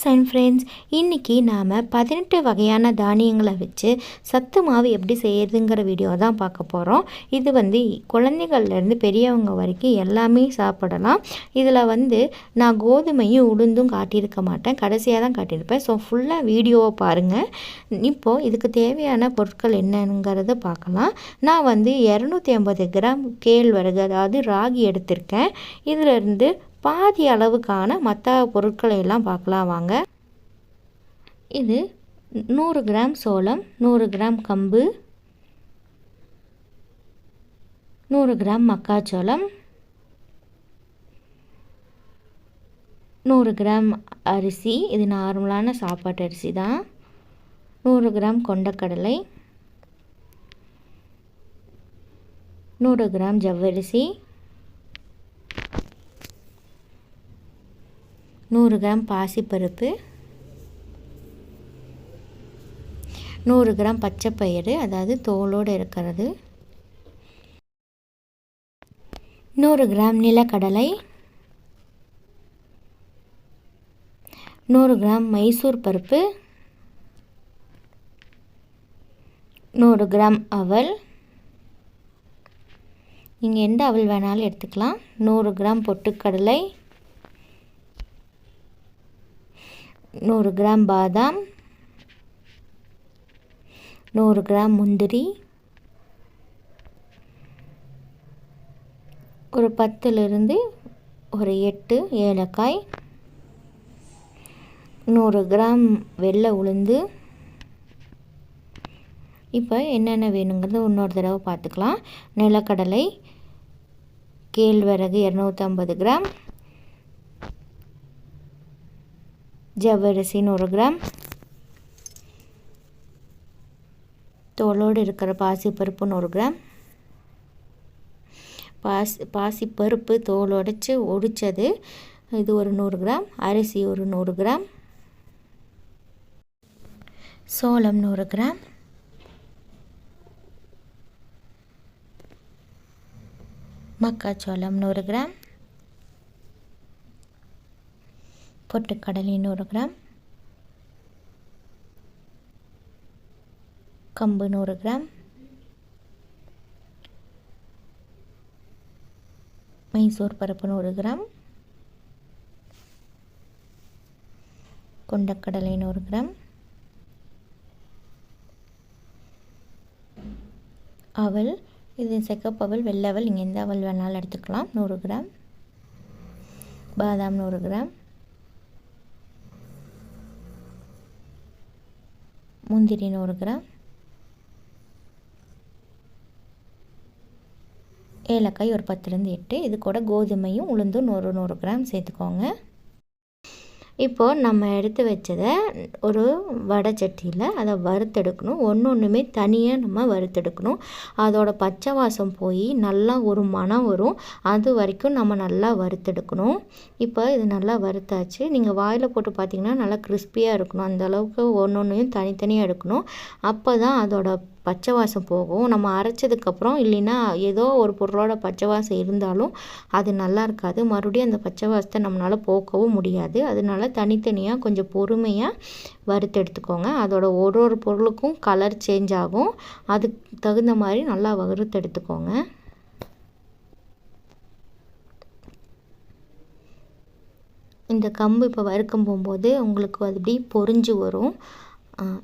Sun friends இன்றைக்கி நாம் பதினெட்டு வகையான தானியங்களை வச்சு சத்து மாவு எப்படி செய்யறதுங்கிற வீடியோ தான் பார்க்க போகிறோம் இது வந்து குழந்தைகள்லேருந்து பெரியவங்க வரைக்கும் எல்லாமே சாப்பிடலாம். இதில் வந்து நான் கோதுமையும் உளுந்தும் காட்டியிருக்க மாட்டேன். கடைசியாக தான் காட்டியிருப்பேன். ஸோ ஃபுல்லாக வீடியோவை பாருங்கள் இப்போது இதுக்கு தேவையான பொருட்கள் என்னங்கிறத பார்க்கலாம். நான் வந்து இரநூத்தி ஐம்பது கிராம் கேழ்வரகு அதாவது ராகி எடுத்திருக்கேன். இதிலிருந்து பாதி அளவுக்கான மற்ற பொருட்களை எல்லாம் பார்க்கலாம் வாங்க. இது நூறு கிராம் சோளம் நூறு கிராம் கம்பு நூறு கிராம் மக்காச்சோளம் நூறு கிராம் அரிசி. இது நார்மலான சாப்பாட்டு அரிசி தான். நூறு கிராம் கொண்டக்கடலை நூறு கிராம் ஜவ்வரிசி நூறு கிராம் பாசிப்பருப்பு நூறு கிராம் பச்சைப்பயிறு அதாவது தோலோடு இருக்கிறது. நூறு கிராம் நிலக்கடலை நூறு கிராம் மைசூர் பருப்பு நூறு கிராம் அவல். நீங்கள் எந்த அவல் வேணாலும் எடுத்துக்கலாம். நூறு கிராம் பொட்டுக்கடலை நூறு கிராம் பாதாம் நூறு கிராம் முந்திரி ஒரு பத்துலேருந்து ஒரு எட்டு ஏலக்காய் நூறு கிராம் வெள்ளை உளுந்து. இப்போ என்னென்ன வேணுங்கிறது இன்னொரு தடவை பார்த்துக்கலாம். நிலக்கடலை கேழ்வரகு இரநூத்தம்பது கிராம் ஜவ்வரிசி நூறு கிராம். தோலோடு இருக்கிற பாசிப்பருப்பு நூறு கிராம். பாசி பாசிப்பருப்பு தோல் உடைச்சி ஒடித்தது இது ஒரு நூறு கிராம் அரிசி ஒரு நூறு கிராம். சோளம் நூறு கிராம். மக்காச்சோளம் நூறு கிராம். பொட்டுக்கடலை நூறு கிராம் கம்பு நூறு கிராம் மைசூர் பருப்பு நூறு கிராம் கொண்டக்கடலை நூறு கிராம் அவல் இது செக்கப்பவல் வெள்ளவல் நீங்கள் எந்த அவல் வேணாலும் எடுத்துக்கலாம். நூறு கிராம். பாதாம் நூறு கிராம். முந்திரி நூறு கிராம். ஏலக்காய் ஒரு பத்துலேருந்து எட்டு. இது கூட கோதுமையும் உளுந்தும் நூறு நூறு கிராம் சேர்த்துக்கோங்க. இப்போது நம்ம எடுத்து வச்சதை ஒரு வடை சட்டியில் அதை வறுத்தெடுக்கணும். ஒன்று ஒன்றுமே தனியாக நம்ம வறுத்தெடுக்கணும். அதோட பச்சை வாசம் போய் நல்லா ஒரு மனம் வரும். அது வரைக்கும் நம்ம நல்லா வறுத்தெடுக்கணும். இப்போ இது நல்லா வறுத்தாச்சு. நீங்கள் வாயில் போட்டு பார்த்தீங்கன்னா நல்லா கிறிஸ்பியாக இருக்கணும். அந்த அளவுக்கு ஒன்று ஒன்றையும் தனித்தனியாக எடுக்கணும். அப்போ தான் அதோட பச்சை வாசம் போகும். நம்ம அரைச்சதுக்கப்புறம் இல்லைன்னா ஏதோ ஒரு பொருளோட பச்சை வாசம் இருந்தாலும் அது நல்லா இருக்காது. மறுபடியும் அந்த பச்சை வாசத்தை நம்மளால் போக்கவும் முடியாது. அதனால தனித்தனியாக கொஞ்சம் பொறுமையாக வறுத்து எடுத்துக்கோங்க. அதோட ஒரு ஒரு பொருளுக்கும் கலர் சேஞ்ச் ஆகும். அதுக்கு தகுந்த மாதிரி நல்லா வறுத்து எடுத்துக்கோங்க. இந்த கம்பு இப்போ வறுக்கும் போகும்போது உங்களுக்கு அது அப்படி பொறிஞ்சு வரும்.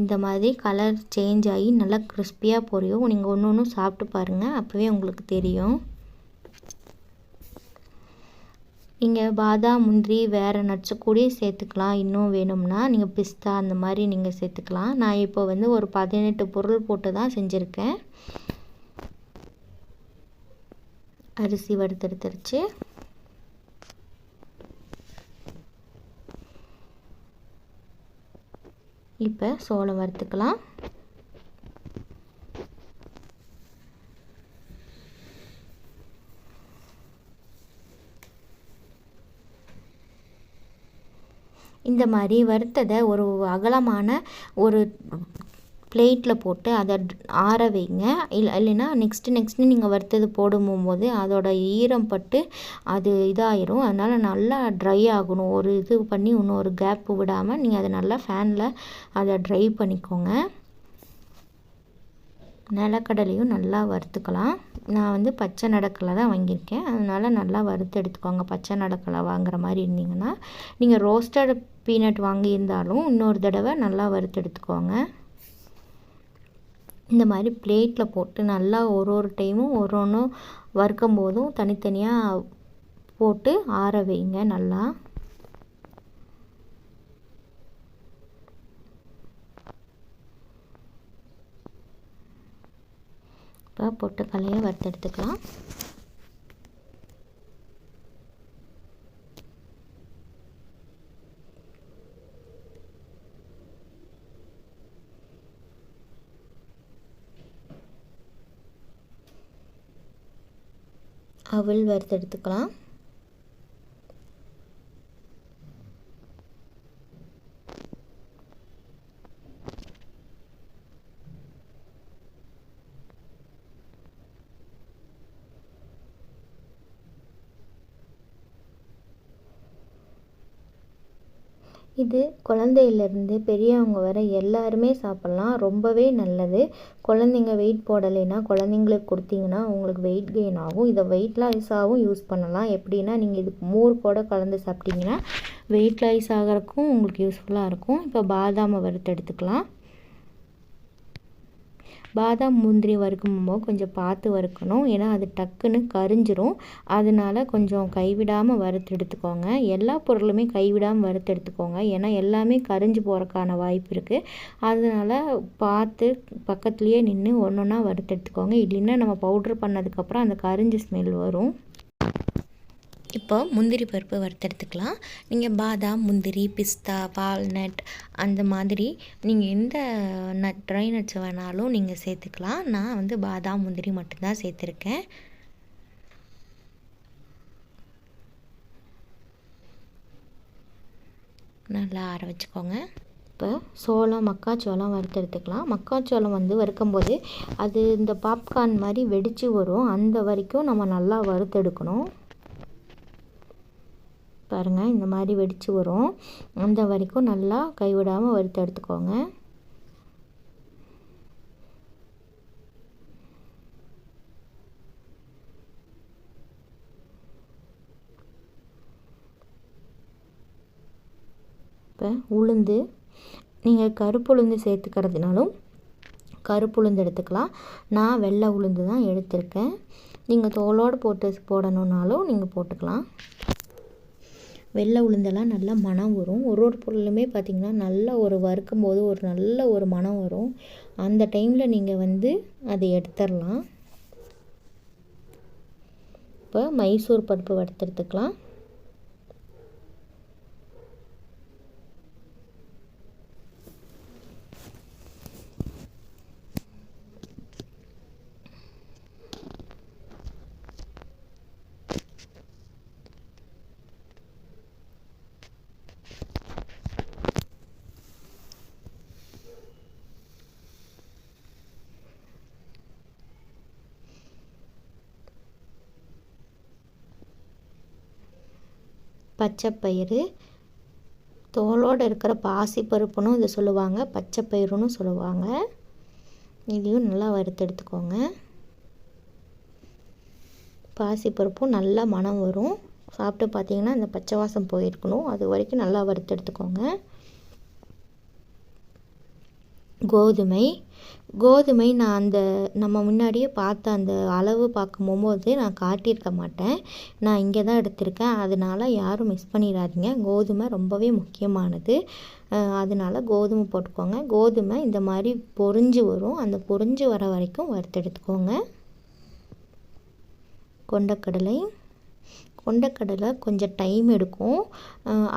இந்த மாதிரி கலர் சேஞ்ச் ஆகி நல்லா கிறிஸ்பியாக பொரியும். நீங்கள் ஒன்று ஒன்றும் சாப்பிட்டு பாருங்கள் அப்போவே உங்களுக்கு தெரியும். நீங்கள் பாதாம் முந்திரி வேறு நட்ஸு கூட சேர்த்துக்கலாம். இன்னும் வேணும்னா நீங்கள் பிஸ்தா அந்த மாதிரி நீங்கள் சேர்த்துக்கலாம். நான் இப்போ வந்து ஒரு பதினெட்டு பொருள் போட்டு தான் செஞ்சுருக்கேன். அரிசி வறுத்தெடுத்துருச்சு. இப்போ சோளம் வறுத்துக்கலாம். இந்த மாதிரி வறுத்ததை ஒரு அகலமான ஒரு பிளேட்டில் போட்டு அதை ஆற வைங்க. இல்லை இல்லைன்னா நெக்ஸ்ட்டு நெக்ஸ்ட்டு நீங்கள் வறுத்தது போடும்போது அதோட ஈரம் பட்டு அது இதாயிரும். அதனால் நல்லா ட்ரை ஆகணும். ஒரு இது பண்ணி இன்னொரு கேப்பு விடாமல் நீங்கள் அதை நல்லா ஃபேனில் அதை ட்ரை பண்ணிக்கோங்க. நிலக்கடலையும் நல்லா வறுத்துக்கலாம். நான் வந்து பச்சை நடக்கலை தான் வாங்கியிருக்கேன். அதனால் நல்லா வறுத்து எடுத்துக்கோங்க. பச்சை நடக்கலை வாங்குற மாதிரி இருந்தீங்கன்னா நீங்கள் ரோஸ்டட் பீனட் வாங்கியிருந்தாலும் இன்னொரு தடவை நல்லா வறுத்து எடுத்துக்கோங்க. இந்த மாதிரி பிளேட்டில் போட்டு நல்லா ஒரு ஒரு டைமும் ஒரு ஒன்றும் வறுக்கும் போதும் தனித்தனியாக போட்டு ஆற வைங்க நல்லா. இப்போ பொட்டுக்கல்லையை வறுத்தெடுத்துக்கலாம். அவள் வறுத்தெடுத்துக்கலாம். இது குழந்தையிலேருந்து பெரியவங்க வரை எல்லாருமே சாப்பிட்லாம். ரொம்பவே நல்லது. குழந்தைங்க வெயிட் போடலைன்னா குழந்தைங்களுக்கு கொடுத்தீங்கன்னா உங்களுக்கு வெயிட் கெயின் ஆகும். இதை வெயிட் லாஸாகவும் யூஸ் பண்ணலாம். எப்படின்னா நீங்கள் இதுக்கு மோர் கூட கலந்து சாப்பிட்டீங்கன்னா வெயிட் லாஸ் ஆகிறதுக்கும் உங்களுக்கு யூஸ்ஃபுல்லாக இருக்கும். இப்போ பாதாமை வறுத்து எடுத்துக்கலாம். பாதாம் முந்திரி வறுக்கும்போது கொஞ்சம் பார்த்து வறுக்கணும். ஏன்னா அது டக்குன்னு கரிஞ்சிரும். அதனால் கொஞ்சம் கைவிடாமல் வறுத்து எடுத்துக்கோங்க. எல்லா பொருளுமே கைவிடாமல் வறுத்து எடுத்துக்கோங்க. ஏன்னா எல்லாமே கரிஞ்சு போகிறக்கான வாய்ப்பு இருக்குது அதனால் பார்த்து பக்கத்துலேயே நின்று ஒன்று ஒன்றா வறுத்து எடுத்துக்கோங்க. இல்லைன்னா நம்ம பவுட்ரு பண்ணதுக்கப்புறம் அந்த கரிஞ்சு ஸ்மெல் வரும். இப்போ முந்திரி பருப்பு வறுத்தெடுத்துக்கலாம். நீங்கள் பாதாம் முந்திரி பிஸ்தா வால்நட் அந்த மாதிரி நீங்கள் எந்த நட் ட்ரை நட்ஸ் வேணாலும் நீங்கள் சேர்த்துக்கலாம். நான் வந்து பாதாம் முந்திரி மட்டும்தான் சேர்த்துருக்கேன். நல்லா ஆற வச்சுக்கோங்க. இப்போ சோளம் மக்காச்சோளம் வறுத்தெடுத்துக்கலாம். மக்காச்சோளம் வந்து வறுக்கும்போது அது இந்த பாப்கார்ன் மாதிரி வெடித்து வரும். அந்த வரைக்கும் நம்ம நல்லா வறுத்தெடுக்கணும். பாருங்கள் இந்த மாதிரி வெடித்து வரும். அந்த வரைக்கும் நல்லா கைவிடாமல் வறுத்து எடுத்துக்கோங்க. இப்போ உளுந்து நீங்கள் கருப்பு உளுந்து சேர்த்துக்கிறதுனாலும் கருப்பு உளுந்து எடுத்துக்கலாம். நான் வெள்ளை உளுந்து தான் எடுத்திருக்கேன். நீங்கள் தோலோடு போட்டு போடணுன்னாலும் நீங்கள் போட்டுக்கலாம். வெள்ளை உளுந்தெல்லாம் நல்லா மணம் வரும். ஒரு ஒரு பொருளுமே பார்த்திங்கன்னா நல்லா ஒரு வறுக்கும் போது ஒரு நல்ல ஒரு மணம் வரும். அந்த டைமில் நீங்கள் வந்து அதை எடுத்துடலாம் இப்போ மைசூர் பருப்பு வறுத்துறதுக்கலாம் பச்சைப்பயிறு தோலோடு இருக்கிற பாசி இதை சொல்லுவாங்க பச்சைப்பயிறுன்னு சொல்லுவாங்க. இதையும் நல்லா வறுத்து எடுத்துக்கோங்க. பாசிப்பருப்பும் நல்லா மனம் வரும். சாப்பிட்டு பார்த்தீங்கன்னா இந்த பச்சை வாசம் போயிருக்கணும். அது வரைக்கும் நல்லா வறுத்து எடுத்துக்கோங்க. கோதுமை. கோதுமை நான் அந்த நம்ம முன்னாடியே பார்த்த அந்த அளவு பார்க்கும் போது நான் காட்டியிருக்க மாட்டேன். நான் இங்கே தான் எடுத்திருக்கேன். அதனால் யாரும் மிஸ் பண்ணிடாதீங்க. கோதுமை ரொம்பவே முக்கியமானது. அதனால் கோதுமை போட்டுக்கோங்க. கோதுமை இந்த மாதிரி பொறிஞ்சு வரும். அந்த பொறிஞ்சு வர வரைக்கும் வறுத்து எடுத்துக்கோங்க. கொண்டக்கடலை. கொண்டக்கடலை கொஞ்சம் டைம் எடுக்கும்.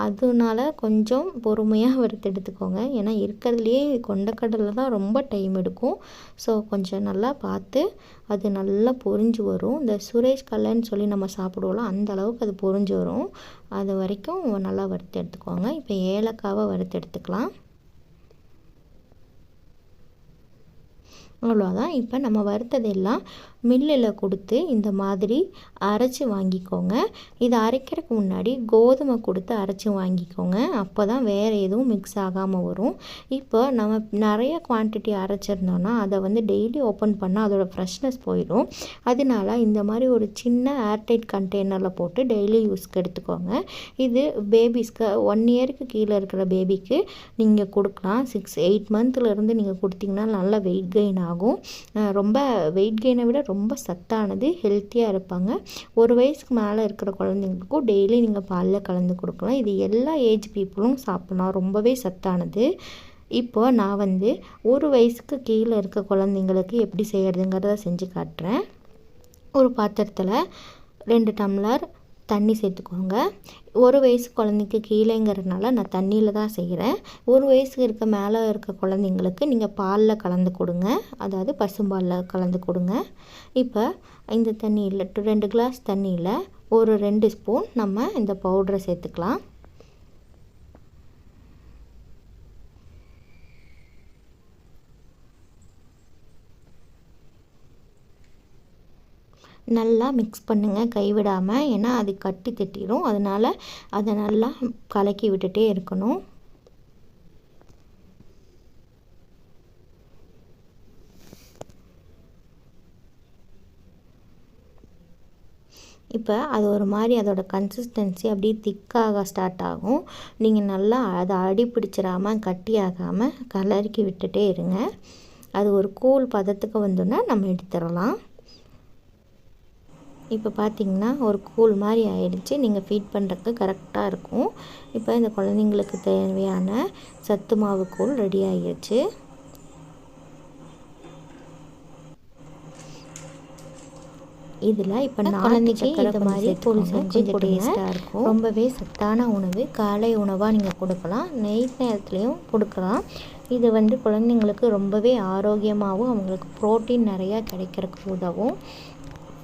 அதனால கொஞ்சம் பொறுமையாக வறுத்து எடுத்துக்கோங்க. ஏன்னா இருக்கிறதுலையே கொண்டக்கடலை தான் ரொம்ப டைம் எடுக்கும். ஸோ கொஞ்சம் நல்லா பார்த்து அது நல்லா பொரிஞ்சு வரும். இந்த சுரேஷ் கல்லைன்னு சொல்லி நம்ம சாப்பிடுவோம்ல அந்த அளவுக்கு அது பொரிஞ்சு வரும். அது வரைக்கும் நல்லா வறுத்து எடுத்துக்கோங்க. இப்போ ஏலக்காவை வறுத்து எடுத்துக்கலாம். அவ்வளோதான். இப்போ நம்ம வறுத்தது எல்லாம் மில்லில் கொடுத்து இந்த மாதிரி அரைச்சி வாங்கிக்கோங்க. இதை அரைக்கிறதுக்கு முன்னாடி கோதுமை கொடுத்து அரைச்சி வாங்கிக்கோங்க. அப்போ தான் வேறு எதுவும் மிக்ஸ் ஆகாமல் வரும். இப்போ நம்ம நிறைய குவான்டிட்டி அரைச்சிருந்தோன்னா அதை வந்து டெய்லி ஓப்பன் பண்ணால் அதோடய ஃப்ரெஷ்னஸ் போயிடும். அதனால இந்த மாதிரி ஒரு சின்ன ஏர்டைட் கண்டெய்னரில் போட்டு டெய்லி யூஸ்க்கு எடுத்துக்கோங்க. இது பேபிஸ்க்கு ஒன் இயருக்கு கீழே இருக்கிற பேபிக்கு நீங்கள் கொடுக்கலாம். சிக்ஸ் எயிட் மந்த்லேருந்து நீங்கள் கொடுத்தீங்கன்னா நல்ல வெயிட் கெயின் ஆகும். ரொம்ப வெயிட் கெயினை விட ரொம்ப சத்தானது ஹெல்த்தியாக இருப்பாங்க. ஒரு வயசுக்கு மேலே இருக்கிற குழந்தைங்களுக்கும் டெய்லி நீங்கள் பாலில் கலந்து கொடுக்கலாம். இது எல்லா ஏஜ் பீப்புளும் சாப்பிட்லாம். ரொம்பவே சத்தானது. இப்போ நான் வந்து ஒரு வயசுக்கு கீழே இருக்க குழந்தைங்களுக்கு எப்படி செய்கிறதுங்கிறத செஞ்சு காட்டுறேன். ஒரு பாத்திரத்தில் ரெண்டு டம்ளர் தண்ணி சேர்த்துக்கோங்க. ஒரு வயசு குழந்தைக்கு கீழேங்கிறதுனால நான் தண்ணியில் தான் செய்கிறேன் ஒரு வயசுக்கு இருக்க மேலே இருக்க குழந்தைங்களுக்கு நீங்கள் பாலில் கலந்து கொடுங்க. அதாவது பசும்பாலில் கலந்து கொடுங்க. இப்போ இந்த தண்ணியில் ரெண்டு கிளாஸ் தண்ணியில் ஒரு ரெண்டு ஸ்பூன் நம்ம இந்த பவுடரை சேர்த்துக்கலாம். நல்லா மிக்ஸ் பண்ணுங்கள் கைவிடாமல் ஏன்னா அது கட்டி தட்டிடும் அதனால் அதை நல்லா கலக்கி விட்டுட்டே இருக்கணும். இப்போ அது ஒரு மாதிரி அதோட கன்சிஸ்டன்சி அப்படியே திக்காக ஸ்டார்ட் ஆகும். நீங்கள் நல்லா அதை அடி பிடிச்சிடாமல் கட்டி ஆகாமல் கலரிக்கி விட்டுட்டே இருங்க. அது ஒரு கூழ் பதத்துக்கு வந்தோன்னா நம்ம எடுத்துடலாம். இப்போ பார்த்திங்கன்னா ஒரு கூழ் மாதிரி ஆயிடுச்சு. நீங்கள் ஃபீட் பண்ணுறதுக்கு கரெக்டாக இருக்கும். இப்போ இந்த குழந்தைங்களுக்கு தேவையான சத்து மாவு கூழ் ரெடி ஆகிடுச்சு இதில் இப்போ குழந்தைக்கு இந்த மாதிரி கூழ் செஞ்சு டேஸ்ட்டாக இருக்கும். ரொம்பவே சத்தான உணவு. காலை உணவாக நீங்கள் கொடுக்கலாம். நைட் நேரத்துலையும் கொடுக்கலாம். இது வந்து குழந்தைங்களுக்கு ரொம்பவே ஆரோக்கியமாகவும் அவங்களுக்கு ப்ரோட்டீன் நிறையா கிடைக்கிறதுக்கு உதவும்.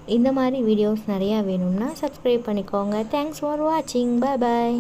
இந்த மாதிரி வீடியோஸ் நிறையா வேணும்னா சப்ஸ்கிரைப் பண்ணிக்கோங்க தேங்க்ஸ் ஃபார் வாட்சிங் பாய் பாய்